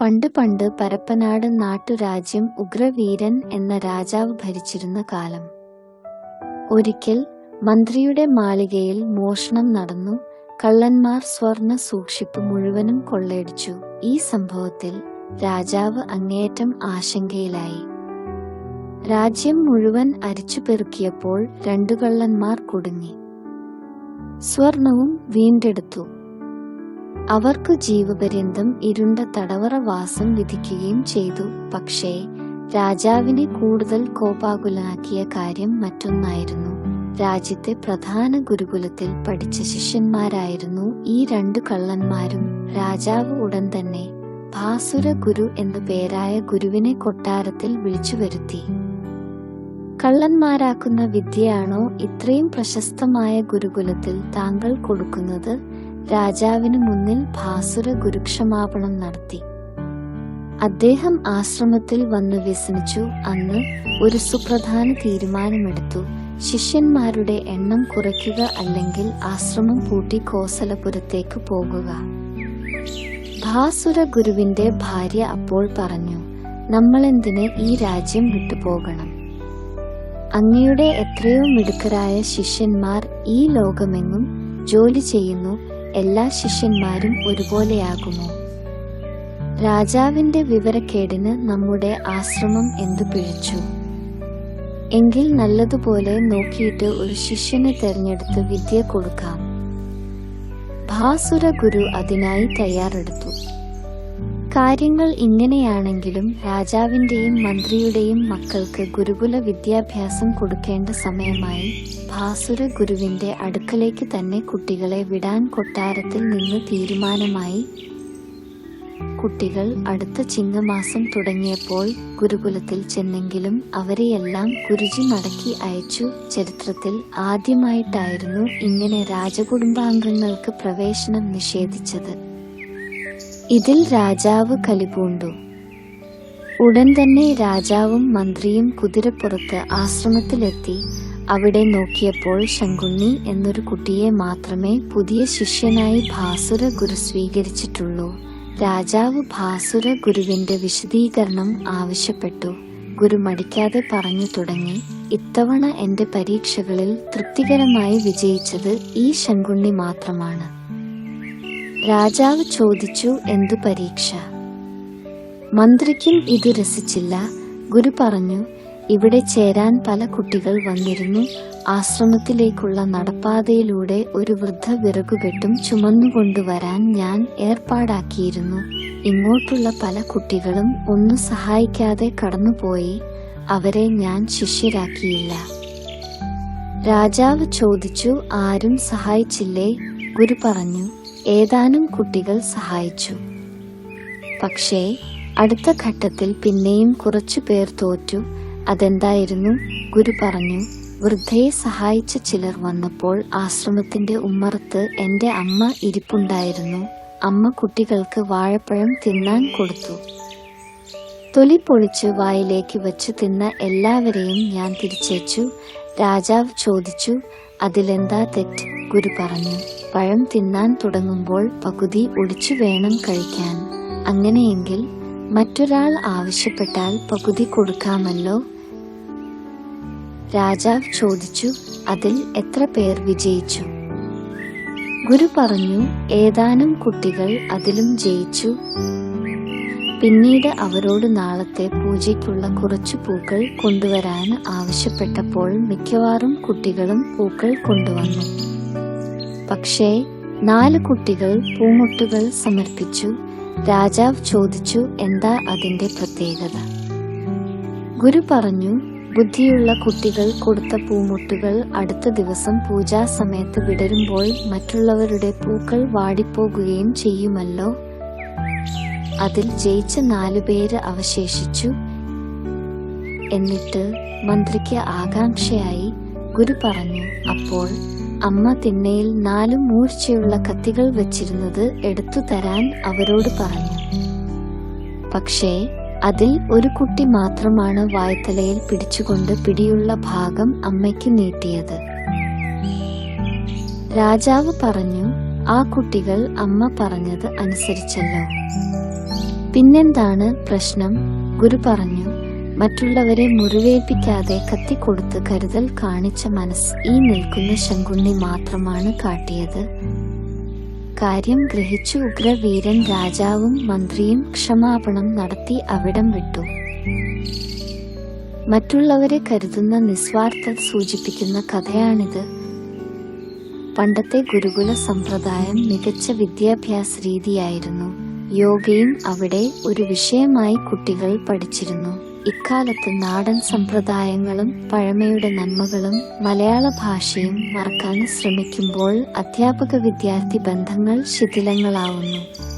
പണ്ട് പണ്ട് പരപ്പനാട് നാട്ടുരാജ്യം ഉഗ്രവീരൻ എന്ന രാജാവ് ഭരിച്ചിരുന്ന കാലം. ഒരിക്കൽ മന്ത്രിയുടെ മാളികയിൽ മോഷണം നടന്നു കള്ളന്മാർ സ്വർണ സൂക്ഷിപ്പ് മുഴുവനും കൊള്ളയടിച്ചു. ഈ സംഭവത്തിൽ രാജാവ് അങ്ങേയറ്റം ആശങ്കയിലായി. രാജ്യം മുഴുവൻ അരിച്ചു പെറുക്കിയപ്പോൾ രണ്ടു കള്ളന്മാർ കുടുങ്ങി. സ്വർണവും വീണ്ടെടുത്തു. അവർക്ക് ജീവപര്യന്തം ഇരുണ്ട തടവറവാസം വിധിക്കുകയും ചെയ്തു. പക്ഷേ രാജാവിനെ കൂടുതൽ കോപാകുലനാക്കിയ കാര്യം മറ്റൊന്നായിരുന്നു. രാജ്യത്തെ പ്രധാന ഗുരുകുലത്തിൽ പഠിച്ച ശിഷ്യന്മാരായിരുന്നു ഈ രണ്ടു കള്ളന്മാരും. രാജാവ് ഉടൻ തന്നെ ഭാസുര ഗുരു എന്നു പേരായ ഗുരുവിനെ കൊട്ടാരത്തിൽ വിളിച്ചു വരുത്തി. കള്ളന്മാരാക്കുന്ന വിദ്യയാണോ ഇത്രയും പ്രശസ്തമായ ഗുരുകുലത്തിൽ താങ്കൾ കൊടുക്കുന്നത്? രാജാവിന് മുന്നിൽ ഭാസുര ഗുരുക്ഷമാപണം നടത്തി. അദ്ദേഹം ആശ്രമത്തിൽ വന്ന് വ്യസനിച്ചു. അന്ന് ഒരു സുപ്രധാന തീരുമാനമെടുത്തു. ശിഷ്യന്മാരുടെ എണ്ണം കുറയ്ക്കുക അല്ലെങ്കിൽ ആശ്രമം പൂട്ടി കോസലപുരത്തേക്ക് പോകുക. ഭാസുര ഗുരുവിന്റെ ഭാര്യ അപ്പോൾ പറഞ്ഞു നമ്മളെന്തിന് ഈ രാജ്യം വിട്ടുപോകണം? അങ്ങയുടെ എത്രയോ മിടുക്കരായ ശിഷ്യന്മാർ ഈ ലോകമെങ്ങും ജോലി ചെയ്യുന്നു. എല്ലാ ശിഷ്യന്മാരും ഒരുപോലെയാകുമോ? രാജാവിന്റെ വിവരക്കേടിന് നമ്മുടെ ആശ്രമം എന്തു പിഴച്ചു? എങ്കിൽ നല്ലതുപോലെ നോക്കിയിട്ട് ഒരു ശിഷ്യനെ തെരഞ്ഞെടുത്ത് വിദ്യ കൊടുക്കാം. ഭാസുര ഗുരു അതിനായി തയ്യാറെടുത്തു. കാര്യങ്ങൾ ഇങ്ങനെയാണെങ്കിലും രാജാവിന്റെയും മന്ത്രിയുടെയും മക്കൾക്ക് ഗുരുകുല വിദ്യാഭ്യാസം കൊടുക്കേണ്ട സമയമായി ഭാസുര ഗുരുവിന്റെ അടുക്കലേക്ക് തന്നെ കുട്ടികളെ വിടാൻ കൊട്ടാരത്തിൽ നിന്ന് തീരുമാനമായി. കുട്ടികൾ അടുത്ത ചിങ്ങമാസം തുടങ്ങിയപ്പോൾ ഗുരുകുലത്തിൽ ചെന്നെങ്കിലും അവരെയെല്ലാം ഗുരുജി മടക്കി അയച്ചു. ചരിത്രത്തിൽ ആദ്യമായിട്ടായിരുന്നു ഇങ്ങനെ രാജകുടുംബാംഗങ്ങൾക്ക് പ്രവേശനം നിഷേധിച്ചത്. ഇതിൽ രാജാവ് കലിപൂണ്ടു ഉടൻ തന്നെ രാജാവും മന്ത്രിയും കുതിരപ്പുറത്ത് ആശ്രമത്തിലെത്തി. അവിടെ നോക്കിയപ്പോൾ ശങ്കുണ്ണി എന്നൊരു കുട്ടിയെ മാത്രമേ പുതിയ ശിഷ്യനായി ഭാസുര ഗുരു സ്വീകരിച്ചിട്ടുള്ളൂ. രാജാവ് ഭാസുര ഗുരുവിന്റെ വിശദീകരണം ആവശ്യപ്പെട്ടു. ഗുരു മടിക്കാതെ പറഞ്ഞു തുടങ്ങി ഇത്തവണ എന്റെ പരീക്ഷകളിൽ തൃപ്തികരമായി വിജയിച്ചത് ഈ ശങ്കുണ്ണി മാത്രമാണ്. രാജാവ് ചോദിച്ചു എന്തു പരീക്ഷ? മന്ത്രിക്കും ഇത് രസിച്ചില്ല. ഗുരു പറഞ്ഞു ഇവിടെ ചേരാൻ പല കുട്ടികൾ വന്നിരുന്നു. ആശ്രമത്തിലേക്കുള്ള നടപ്പാതയിലൂടെ ഒരു വൃദ്ധ വിറകുകെട്ടും ചുമന്നുകൊണ്ടുവരാൻ ഞാൻ ഏർപ്പാടാക്കിയിരുന്നു. ഇങ്ങോട്ടുള്ള പല കുട്ടികളും ഒന്നും സഹായിക്കാതെ കടന്നുപോയി. അവരെ ഞാൻ ശിഷ്യരാക്കിയില്ല. രാജാവ് ചോദിച്ചു ആരും സഹായിച്ചില്ലേ? ഗുരു പറഞ്ഞു ഏതാനും കുട്ടികൾ സഹായിച്ചു. പക്ഷേ അടുത്ത ഘട്ടത്തിൽ പിന്നെയും കുറച്ചു പേർ തോറ്റു. അതെന്തായിരുന്നു? ഗുരു പറഞ്ഞു വൃദ്ധയെ സഹായിച്ച ചിലർ വന്നപ്പോൾ ആശ്രമത്തിന്റെ ഉമ്മറത്ത് എന്റെ അമ്മ ഇരിപ്പുണ്ടായിരുന്നു. അമ്മ കുട്ടികൾക്ക് വാഴപ്പഴം തിന്നാൻ കൊടുത്തു. തൊലി പൊളിച്ച് വായിലേക്ക് വെച്ച് തിന്ന എല്ലാവരെയും ഞാൻ തിരിച്ചേച്ചു രാജാവ് ചോദിച്ചു അതിലെന്താ തെറ്റ്? ഗുരു പറഞ്ഞു പഴം തിന്നാൻ തുടങ്ങുമ്പോൾ പകുതി ഒടിച്ചു വേണം കഴിക്കാൻ. അങ്ങനെയെങ്കിൽ മറ്റൊരാൾ ആവശ്യപ്പെട്ടാൽ പകുതി കൊടുക്കാമല്ലോ? രാജാവ് ചോദിച്ചു അതിൽ എത്ര പേർ വിജയിച്ചു? ഗുരു പറഞ്ഞു ഏതാനും കുട്ടികൾ അതിലും ജയിച്ചു. പിന്നീട് അവരോട് നാളത്തെ പൂജയ്ക്കുള്ള കുറച്ച് പൂക്കൾ കൊണ്ടുവരാൻ ആവശ്യപ്പെട്ടപ്പോൾ മിക്കവാറും കുട്ടികളും പൂക്കൾ കൊണ്ടുവന്നു. പക്ഷേ നാല് കുട്ടികൾ പൂമുട്ടുകൾ സമർപ്പിച്ചു. രാജാവ് ചോദിച്ചു എന്താ അതിന്റെ പ്രത്യേകത? ഗുരു പറഞ്ഞു ബുദ്ധിയുള്ള കുട്ടികൾ കൊടുത്ത പൂമുട്ടുകൾ അടുത്ത ദിവസം പൂജാ സമയത്ത് വിടരുമ്പോൾ മറ്റുള്ളവരുടെ പൂക്കൾ വാടിപ്പോകുകയും ചെയ്യുമല്ലോ. അതിൽ ജയിച്ച നാലു പേര് അവശേഷിച്ചു. എന്നിട്ട് മന്ത്രിക്ക് ആകാംക്ഷയായി ഗുരു പറഞ്ഞു അപ്പോൾ അമ്മ തിണ്ണയിൽ നാലു മൂർച്ചയുള്ള കത്തികൾ വെച്ചിരുന്നത് എടുത്തു തരാൻ അവരോട് പറഞ്ഞു. പക്ഷേ അതിൽ ഒരു കുട്ടി മാത്രമാണ് വായ്ത്തലയിൽ പിടിച്ചുകൊണ്ട് പിടിയുള്ള ഭാഗം അമ്മയ്ക്ക് നീട്ടിയത്. രാജാവ് പറഞ്ഞു ആ കുട്ടികൾ അമ്മ പറഞ്ഞത് അനുസരിച്ചല്ലോ. പിന്നെന്താണ് പ്രശ്നം? ഗുരു പറഞ്ഞു മറ്റുള്ളവരെ മുറിവേൽപ്പിക്കാതെ കത്തിക്കൊടുത്ത് കരുതൽ കാണിച്ച മനസ്സ് ഈ നിൽക്കുന്ന ശങ്കുണ്ണി മാത്രമാണ് കാട്ടിയത്. കാര്യം ഗ്രഹിച്ചു ഉഗ്രവീരൻ രാജാവും മന്ത്രിയും ക്ഷമാപണം നടത്തി അവിടം വിട്ടു. മറ്റുള്ളവരെ കരുതുന്ന നിസ്വാർത്ഥത സൂചിപ്പിക്കുന്ന കഥയാണിത്. പണ്ടത്തെ ഗുരുകുല സമ്പ്രദായം മികച്ച വിദ്യാഭ്യാസ രീതിയായിരുന്നു. യോഗയും അവിടെ ഒരു വിഷയമായി കുട്ടികൾ പഠിച്ചിരുന്നു. ഇക്കാലത്ത് നാടൻ സമ്പ്രദായങ്ങളും പഴമയുടെ നന്മകളും മലയാള ഭാഷയും മറക്കാൻ ശ്രമിക്കുമ്പോൾ അധ്യാപക വിദ്യാർത്ഥി ബന്ധങ്ങൾ ശിഥിലങ്ങളാവുന്നു.